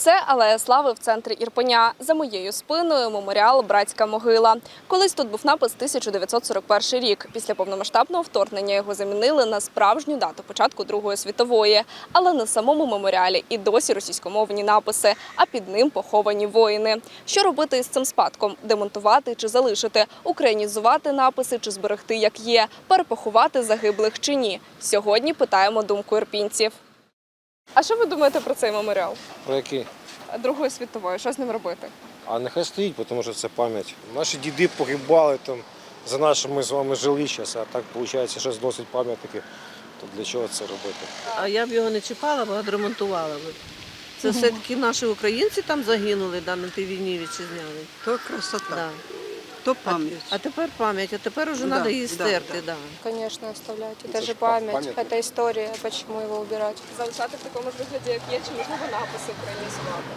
Це алея слави в центрі Ірпеня. За моєю спиною меморіал Братська могила. Колись тут був напис 1941 рік. Після повномасштабного вторгнення його замінили на справжню дату початку Другої світової. Але на самому меморіалі і досі російськомовні написи, а під ним поховані воїни. Що робити із цим спадком? Демонтувати чи залишити? Українізувати написи чи зберегти як є? Перепоховати загиблих чи ні? Сьогодні питаємо думку ірпінців. А що ви думаєте про цей меморіал? Про які? Другої світової, що з ним робити? А нехай стоїть, тому що це пам'ять. Наші діди погибали там за нашими з вами жили зараз, а так виходить, що зносить пам'ятники. То для чого це робити? А я б його не чіпала, бо відремонтувала б. Це все-таки наші українці там загинули да, на тій війні вітчизняній. То красота, Да. то пам'ять. А тепер пам'ять, а тепер вже Да, треба її да, стерти. да. Да. Конечно, оставлять. Это Это же ж память, памятник. это история. Почему его убирать? Залишати в такому ж вигляді, як є, чи можливо написи українізувати?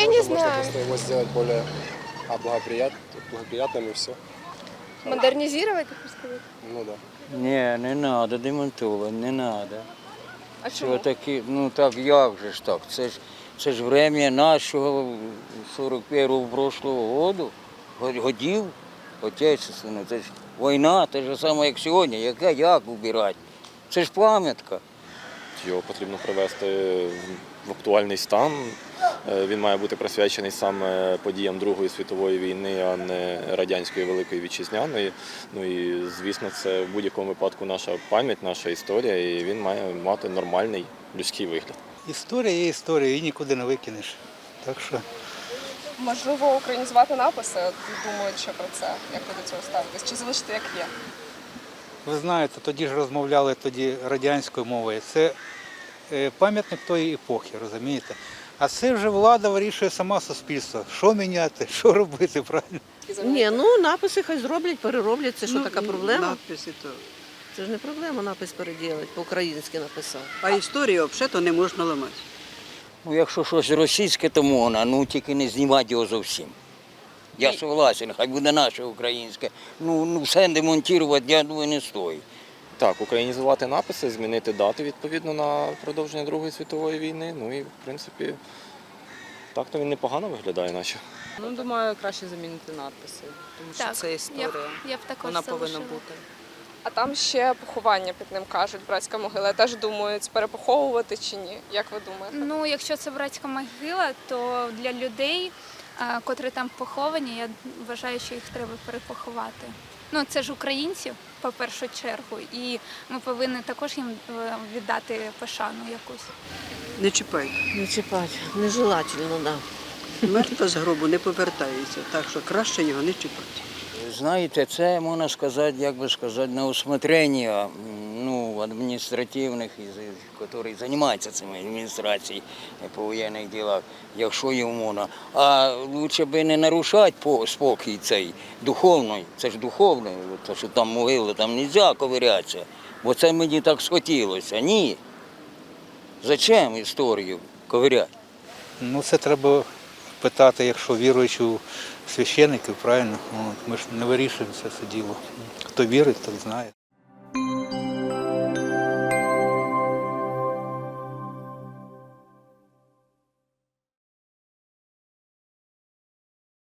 Я не знаю. просто его сделать более а, благоприят... благоприятным и все. Модернизировать, так сказать? Ну да. Ні, не треба, демонтувати, не треба. А Що чому? такі, ну так як же ж так? Це ж це ж время нашого 41-го прошлого року, го- годів отечественного. Це ж війна, те ж саме, як сьогодні. Яка як убирати? Це ж пам'ятка. Його потрібно привести в актуальний стан. Е, Він має бути присвячений саме подіям Другої світової війни, а не радянської великої вітчизняної. Ну і звісно, це в будь-якому випадку наша пам'ять, наша історія, і він має мати нормальний людський вигляд. Історія є історія, її нікуди не викинеш. Так що Можливо, українізувати написи, От думають, що про це, як ви до цього ставитесь, чи залишити як є? ви знаєте, тоді ж розмовляли тоді радянською мовою. Це е, пам'ятник тої епохи, розумієте? А це вже влада вирішує сама суспільство. Що міняти, що робити, правильно? Ні, ну написи хай зроблять, перероблять. Це що Ну, така проблема? Надписи то. Це ж не проблема напис переділити, по-українськи написати. А історію взагалі то не можна ламати. Ну, якщо щось російське, то можна, ну тільки не знімати його зовсім. Я согласен, хай буде наше українське. Ну, ну все демонтувати, я думаю, не стоїть. Так, українізувати написи, змінити дати відповідно на продовження Другої світової війни. Ну і в принципі, так то він непогано виглядає, наче. Ну, думаю, краще замінити надписи, тому що Так, це історія. Я б також Вона повинна залишила. бути. А там ще поховання під ним кажуть, братська могила. Я теж думаю, це перепоховувати чи ні. Як ви думаєте? Ну, якщо це братська могила, то для людей, е, котрі там поховані, я вважаю, що їх треба перепоховати. Ну, це ж українці, по першу чергу, і ми повинні також їм е, віддати пошану якусь. Не чіпай. Не чіпати, нежелательно, так. Да. Мертва з гробу не повертається, так що краще його не чіпати. Знаєте, це можна сказати, як би сказати, на усмотрення ну, адміністративних, які займаються цими адміністрацією по воєнних ділах, якщо йому можна. А лучше би не нарушати спокій цей духовний, це ж духовний, то що там могили, там не можна ковирятися, бо це мені так схотілося. Ні. Зачем історію ковиряти? Ну це треба питати, якщо віруючи у священиків, правильно? Ми ж не вирішуємо це все діло. Хто вірить, той знає.